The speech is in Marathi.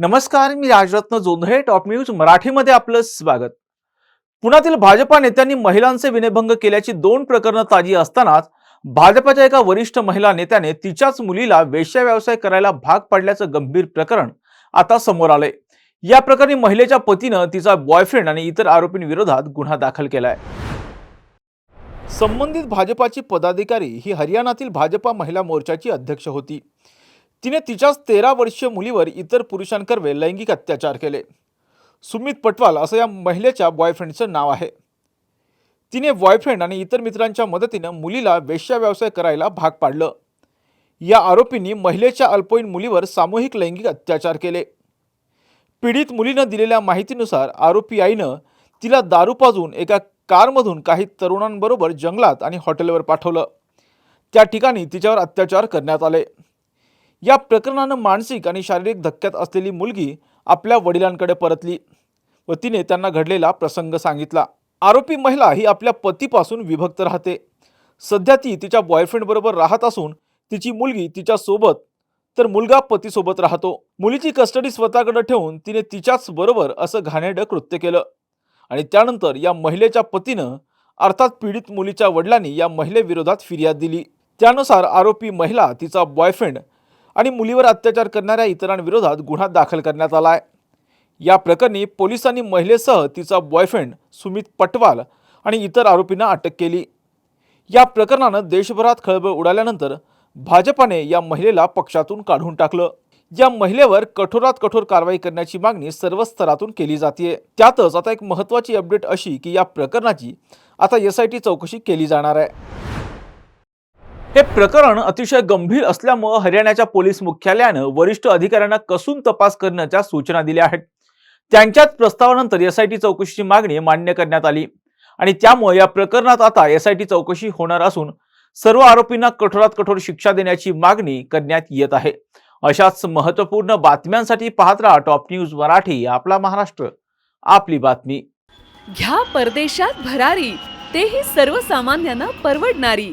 नमस्कार मी राजरत्न जोंधळे टॉप न्यूज मराठीमध्ये आपलं स्वागत. पुण्यातील भाजपा नेत्यांनी महिलांचे विनयभंग केल्याची दोन प्रकरणं ताजी असतानाच भाजपाच्या एका वरिष्ठ महिला नेत्याने तिच्याच मुलीला वेश्या व्यवसाय करायला भाग पाडल्याचं गंभीर प्रकरण आता समोर आलंय. या प्रकरणी महिलेच्या पतीनं तिचा बॉयफ्रेंड आणि इतर आरोपींविरोधात गुन्हा दाखल केलाय. संबंधित भाजपाची पदाधिकारी ही हरियाणातील भाजपा महिला मोर्चाची अध्यक्ष होती. तिने तिच्याच तेरा वर्षीय मुलीवर इतर पुरुषांकर्वे लैंगिक अत्याचार केले. सुमित पटवाल असं या महिलेच्या बॉयफ्रेंडचं नाव आहे. तिने बॉयफ्रेंड आणि इतर मित्रांच्या मदतीनं मुलीला वेश्या व्यवसाय करायला भाग पाडलं. या आरोपींनी महिलेच्या अल्पवयीन मुलीवर सामूहिक लैंगिक अत्याचार केले. पीडित मुलीनं दिलेल्या माहितीनुसार आरोपी आईनं तिला दारू पाजून एका कारमधून काही तरुणांबरोबर जंगलात आणि हॉटेलवर पाठवलं. त्या ठिकाणी तिच्यावर अत्याचार करण्यात आले. या प्रकरणानं मानसिक आणि शारीरिक धक्क्यात असलेली मुलगी आपल्या वडिलांकडे परतली. व तिने त्यांना घडलेला प्रसंग सांगितला. आरोपी महिला ही आपल्या पतीपासून विभक्त राहते. सध्या ती तिच्या बॉयफ्रेंडबरोबर राहत असून तिची मुलगी तिच्यासोबत तर मुलगा पतीसोबत राहतो. मुलीची कस्टडी स्वतःकडे ठेवून तिने तिच्याच बरोबर असं घाणेडं कृत्य केलं. आणि त्यानंतर या महिलेच्या पतीनं अर्थात पीडित मुलीच्या वडिलांनी या महिलेविरोधात फिर्याद दिली. त्यानुसार आरोपी महिला तिचा बॉयफ्रेंड आणि मुलीवर अत्याचार करणाऱ्या इतरांविरोधात गुन्हा दाखल करण्यात आला आहे. या प्रकरणी पोलिसांनी महिलेसह तिचा बॉयफ्रेंड सुमित पटवाल आणि इतर आरोपींना अटक केली. या प्रकरणानं देशभरात खळबळ उडाल्यानंतर भाजपाने या महिलेला पक्षातून काढून टाकलं. या महिलेवर कठोरात कठोर कारवाई करण्याची मागणी सर्व स्तरातून केली जाते त्यातच आता एक महत्त्वाची अपडेट अशी की या प्रकरणाची आता एस आय टी चौकशी केली जाणार आहे. हे प्रकरण अतिशय गंभीर असल्यामुळं हरियाणाच्या पोलीस मुख्यालयानं वरिष्ठ अधिकाऱ्यांना कसून तपास करण्याच्या सूचना दिल्या आहेत. त्यांच्याच प्रस्तावानंतर एस आय टी चौकशीची मागणी मान्य करण्यात आली. आणि त्यामुळे या प्रकरणात आता एस आय टी चौकशी होणार असून सर्व आरोपींना कठोरात कठोर शिक्षा देण्याची मागणी करण्यात येत आहे. अशाच महत्त्वपूर्ण बातम्यांसाठी पाहत राहा टॉप न्यूज मराठी आपला महाराष्ट्र. आपली बातमी. घ्या परदेशात भरारी तेही सर्वसामान्यांना परवडणारी.